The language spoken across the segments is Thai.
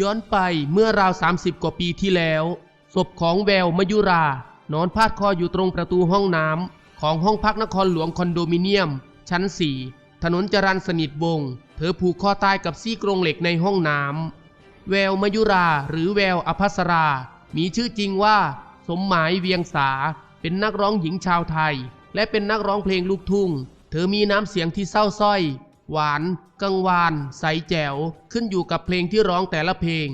ย้อนไปเมื่อราว 30 กว่าปีที่แล้ว ศพของแววมยุรา นอนพาดคออยู่ตรงประตูห้องน้ำของห้องพักนครหลวงคอนโดมิเนียม ชั้น 4 ถนนจรันสนิทวง เธอผูกคอตายกับซี่กรงเหล็กในห้องน้ำแววมยุราหรือแววอภัสรา มีชื่อจริงว่า สมหมายเวียงสา เป็นนักร้องหญิงชาวไทย และเป็นนักร้องเพลงลูกทุ่ง เธอมีน้ำเสียงที่เศร้าส้อย หวานกังวาน ใสแจ๋ว ขึ้นอยู่กับเพลงที่ร้องแต่ละเพลง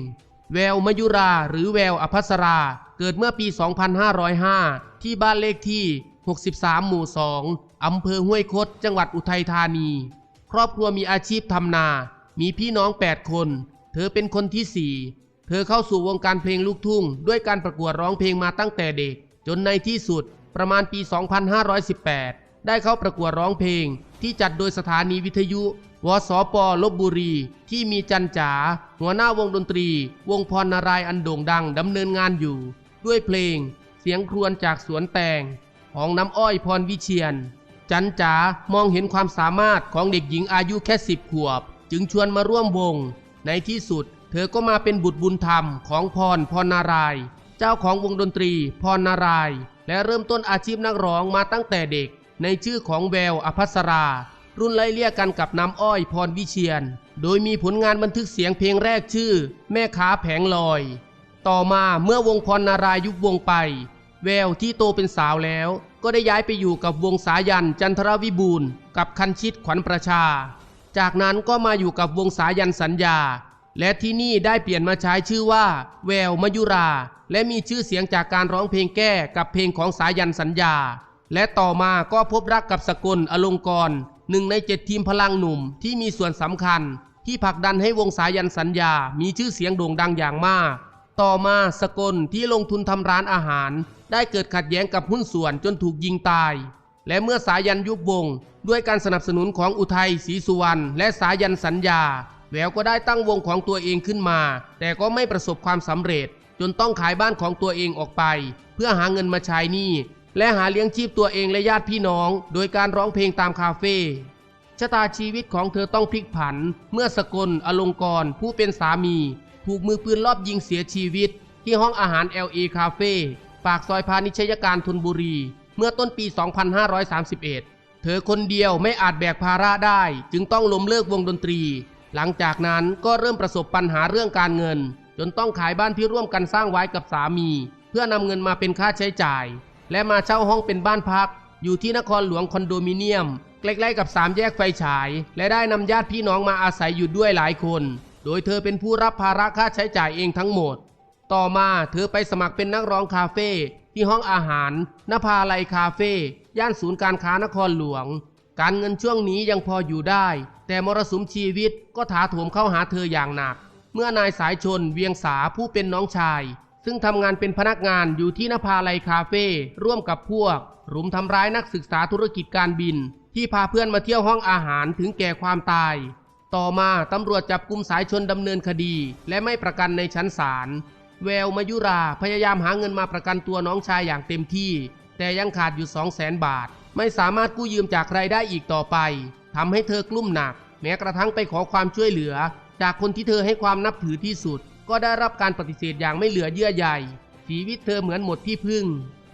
แววมยุราหรือแววอภัสรา เกิดเมื่อปี 2505 ที่บ้านเลขที่ 63 หมู่ 2 อำเภอห้วยคด จังหวัดอุทัยธานี ครอบครัวมีอาชีพทำนา มีพี่น้อง 8 คน เธอเป็นคนที่ 4 เธอเข้าสู่วงการเพลงลูกทุ่ง ด้วยการประกวดร้องเพลงมาตั้งแต่เด็ก จนในที่สุดประมาณปี 2518 ได้เข้าประกวดร้องเพลง ที่จัดโดยสถานีวิทยุวสปลบบุรี ที่มีจันจ๋าหัวหน้าวงดนตรี วงพรนารายอันโด่งดังดำเนินงานอยู่ ด้วยเพลง เสียงครวญจากสวนแตง ของน้ำอ้อยพรวิเชียน จันจ๋ามองเห็นความสามารถของเด็กหญิงอายุแค่สิบขวบ จึงชวนมาร่วมวง ในที่สุด เธอก็มาเป็นบุตรบุญธรรมของพรพรนาราย เจ้าของวงดนตรีพรนาราย และเริ่มต้นอาชีพนักร้องมาตั้งแต่เด็ก ในชื่อของแววอภัสรา รุ่นไล่เลี่ยกันกับน้ำอ้อยพรวิเชียน โดยมีผลงานบันทึกเสียงเพลงแรกชื่อ แม่ค้าแผงลอย ต่อมาเมื่อวงพรนารายยุบวงไป แววที่โตเป็นสาวแล้ว ก็ได้ย้ายไปอยู่กับวงสายันจันทรวิบูลกับคันชิตขวัญประชา จากนั้นก็มาอยู่กับวงสายันสัญญา และที่นี่ได้เปลี่ยนมาใช้ชื่อว่า แววมยุรา และมีชื่อเสียงจากการร้องเพลงแก้กับเพลงของสายันสัญญา และต่อมาก็พบรักกับสกลอลงกรหนึ่งในเจ็ดทีมพลังหนุ่มที่มีส่วนสำคัญ ที่ผลักดันให้วงสายันสัญญา มีชื่อเสียงโด่งดังอย่างมาก ต่อมาสกลที่ลงทุนทำร้านอาหาร ได้เกิดขัดแย้งกับหุ้นส่วนจนถูกยิงตาย และเมื่อสายันยุบวง ด้วยการสนับสนุนของอุทัยศรีสุวรรณและสายันสัญญาแววก็ได้ตั้งวงของตัวเองขึ้นมา แต่ก็ไม่ประสบความสำเร็จ จนต้องขายบ้านของตัวเองออกไป เพื่อหาเงินมาใช้หนี้ และหาเลี้ยงชีพตัวเองและญาติพี่น้อง โดยการร้องเพลงตามคาเฟ่ชะตาชีวิตของเธอต้องพลิกผัน เมื่อสกล อลงกร ผู้เป็นสามี ถูกมือปืนลอบยิงเสียชีวิต ที่ห้องอาหาร LA คาเฟ่ปากซอยพาณิชยการธนบุรี เมื่อต้นปี 2531 เธอคนเดียวไม่อาจแบกภาระได้ จึงต้องล้มเลิกวงดนตรี หลังจากนั้นก็เริ่มประสบปัญหาเรื่องการเงิน จนต้องขายบ้านที่ร่วมกันสร้างไว้กับสามี เพื่อนำเงินมาเป็นค่าใช้จ่าย และมาเช่าห้องเป็นบ้านพัก อยู่ที่นครหลวงคอนโดมิเนียม ใกล้ๆกับสามแยกไฟฉาย และได้นำญาติพี่น้องมาอาศัยอยู่ด้วยหลายคน โดยเธอเป็นผู้รับภาระค่าใช้จ่ายเองทั้งหมด ต่อมาเธอไปสมัครเป็นนักร้องคาเฟ่ที่ห้องอาหารนภาลัยคาเฟ่ย่านศูนย์การค้านครหลวง การเงินช่วงนี้ยังพออยู่ได้ แต่มรสุมชีวิตก็ถาโถมเข้าหาเธออย่างหนัก เมื่อนายสายชนเวียงสาผู้เป็นน้องชาย ซึ่งทำงานเป็นพนักงานอยู่ที่นภาลัยคาเฟ่ร่วมกับพวก รุมทำร้ายนักศึกษาธุรกิจการบิน ที่พาเพื่อนมาเที่ยวห้องอาหารถึงแก่ความตาย ต่อมาตำรวจจับกลุ่มสายชนดำเนินคดี และไม่ประกันในชั้นศาลแววมายุราพยายามหาเงินมาประกันตัวน้องชายอย่างเต็มที่ แต่ยังขาดอยู่2 0 0แสนบาท ไม่สามารถกู้ยืมจากใครได้อีกต่อไปทำให้เธอกลุ้มหนัก แม้กระทั่งไปขอความช่วยเหลือ จากคนที่เธอให้ความนับถือที่สุด ก็ได้รับการปฏิเสธอย่างไม่เหลือเยื่อใยชีวิตเธอเหมือนหมดที่พึ่ง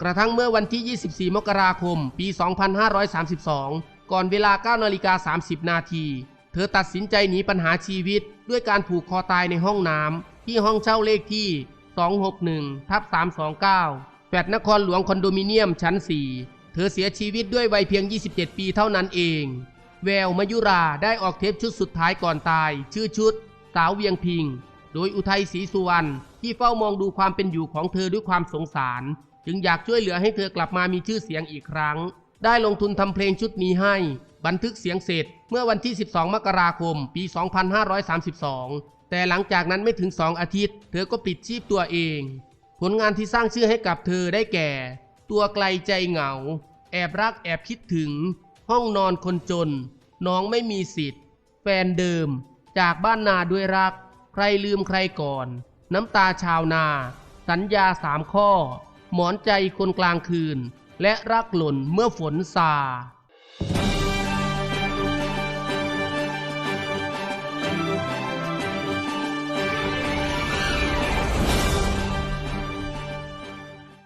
กระทั่งเมื่อวันที่ 24 มกราคม ปี 2532 ก่อนเวลา9นาฬิกา30 นาที เธอตัดสินใจหนีปัญหาชีวิต ด้วยการผูกคอตายในห้องน้ำที่ห้องเช่าเลขที่ 261ทับ329แฟดนครหลวงคอนโดมิเนียมชั้น 4 เธอเสียชีวิตด้วยวัยเพียง 27 ปีเท่านั้นเอง แววมายุราได้ออกเทปชุดสุดท้ายก่อนตาย ชื่อชุด สาวเวียงพิง โดยอุทัยศรีสุวรรณที่เฝ้ามองดูความเป็นอยู่ของเธอด้วยความสงสาร จึงอยากช่วยเหลือให้เธอกลับมามีชื่อเสียงอีกครั้ง ได้ลงทุนทำเพลงชุดนี้ให้ บันทึกเสียงเสร็จเมื่อวันที่ 12 มกราคม ปี 2532 แต่หลังจากนั้นไม่ถึง 2 อาทิตย์ เธอก็ปิดชีพตัวเอง ผลงานที่สร้างชื่อให้กับเธอได้แก่ ตัวไกลใจเหงา แอบรักแอบคิดถึง ห้องนอนคนจน น้องไม่มีสิทธิ์ แฟนเดิม จากบ้านนาด้วยรัก ใครลืมใครก่อน น้ำตาชาวนา สัญญาสามข้อ หมอนใจคนกลางคืน และรักหล่นเมื่อฝนซา